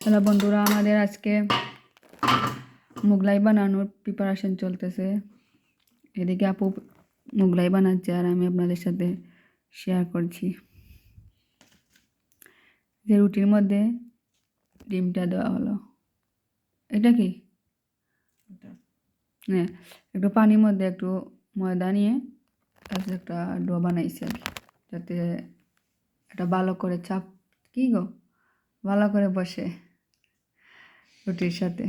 Hello বন্ধুরা আমাদের আজকে মুগলাই বানানোর প্রিপারেশন চলতেছে। এদিকে আপু মুগলাই বানাচ্ছে আর আমি আপনাদের সাথে শেয়ার করছি। যে রুটির মধ্যে ডিমটা দেওয়া হলো। এটা কি? হ্যাঁ একটু পানির মধ্যে একটু ময়দা নিয়ে তারপরে একটা ডো বানাইছি আর কি। যাতে এটা ভালো করে চাপ কি গো? ভালো করে বসে। রুটির সাথে।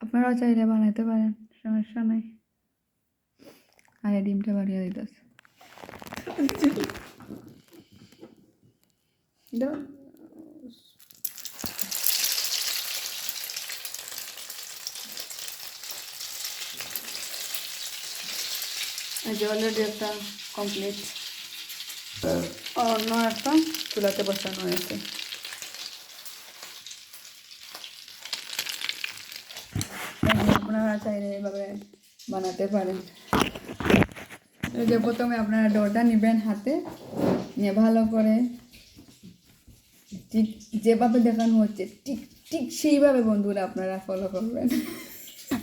আপনারাও চাইলে বানাইতে পারেন, সমস্যা নাই। আরে ডিমটা বাড়িয়ে দিতেছে। অলরেডি একটা কমপ্লিট অন্য একটা চুলাতে বসানো হয়েছে। আপনারা চাইলে এভাবে বানাতে পারেন। যে প্রথমে আপনারা ডোটা নেবেন হাতে, নিয়ে ভালো করে ঠিক যেভাবে দেখানো হচ্ছে, ঠিক ঠিক সেইভাবে বন্ধুরা আপনারা ফলো করবেন।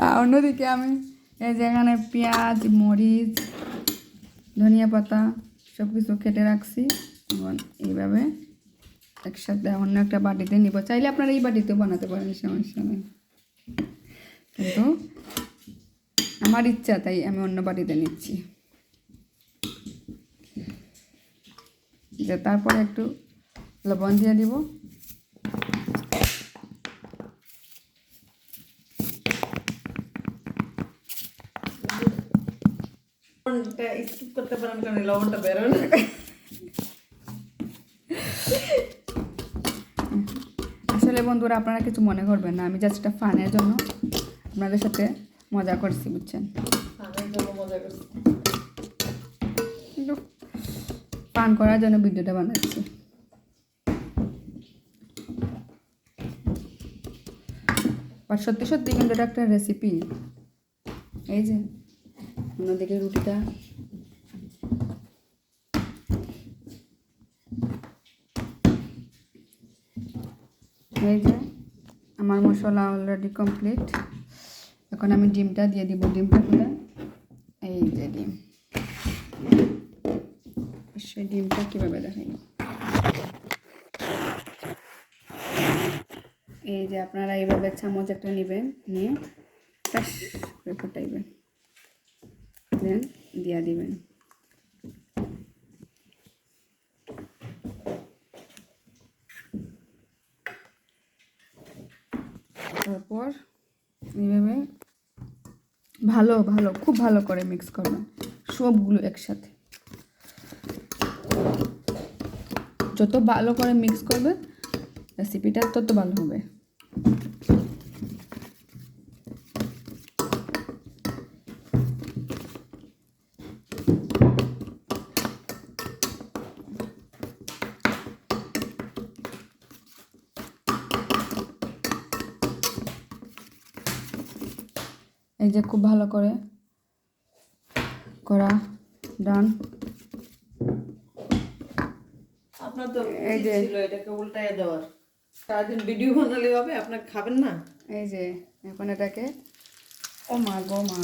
আর অন্যদিকে আমি যেখানে পেঁয়াজ, মরিচ, ধনিয়া পাতা সব কিছু কেটে রাখছি। এবং এইভাবে একসাথে অন্য একটা বাটিতে নিব। চাইলে আপনারা এই বাটিতেও বানাতে পারেন, সমস্যা নেই। কিন্তু আমার ইচ্ছা, তাই আমি অন্য বাটিতে নিচ্ছি। যে তারপরে একটু লবণ দিয়ে দিব। লবণটা স্কিপ করতে পারেন কারণ এই লবণটা বেরোয় না আসলে বন্ধুরা আপনারা কিছু মনে করবেন না আমি জাস্ট একটা ফানের জন্য আপনাদের সাথে মজা করছি বুঝছেন? পান করার জন্য ভিডিওটা বানাচ্ছি। বাট সত্যি সত্যি কিন্তু এটা একটা রেসিপি এই যে অন্যদিকে রুটিটা। এই যে আমার মশলা অলরেডি কমপ্লিট এখন আমি ডিমটা দিয়ে দিব ডিমটা খুলে এই যে ডিম। সেই ডিমটা কীভাবে দেখাই? এই যে আপনারা এইভাবে চামচ একটা নেবেন, নিয়ে টাস করে ফোটাইবেন দেন, দিয়া দিবেন। তারপর এইভাবে ভালো ভালো, খুব ভালো করে মিক্স করবেন, সবগুলো একসাথে। যত ভালো করে মিক্স করবে রেসিপিটা তত ভালো হবে। এই যে খুব ভালো করে করা ডান আপনার তো এই যে- ছিল এটাকে উল্টায় দেওয়ার। সারাদিন ভিডিও বানালে হবে আপনার খাবেন না? এই যে এখন এটাকে ও মা গো মা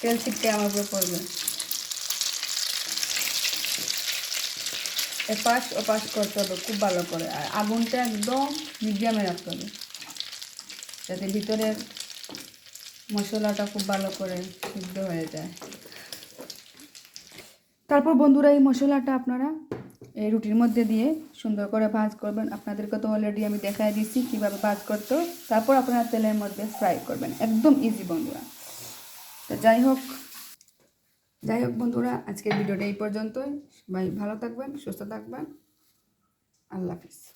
তেল ছিটকে আমার উপরে পড়বে। এপাশ ওপাশ করতে হবে খুব ভালো করে। আর আগুনটা একদম মিডিয়ামে রাখতে হবে। যাতে ভিতরের মশলাটা খুব ভালো করে সিদ্ধ হয়ে যায়। তারপর বন্ধুরা, এই মশলাটা আপনারা এই রুটির মধ্যে দিয়ে সুন্দর করে ভাজ করবেন। আপনাদেরকে তো অলরেডি আমি দেখাই দিচ্ছি কীভাবে ভাজ করতে। তারপর আপনারা তেলের মধ্যে ফ্রাই করবেন। একদম ইজি বন্ধুরা। তো যাই হোক যাই হোক বন্ধুরা, আজকের ভিডিওটা এই পর্যন্তই। সবাই ভালো থাকবেন, সুস্থ থাকবেন। আল্লাহ হাফিজ।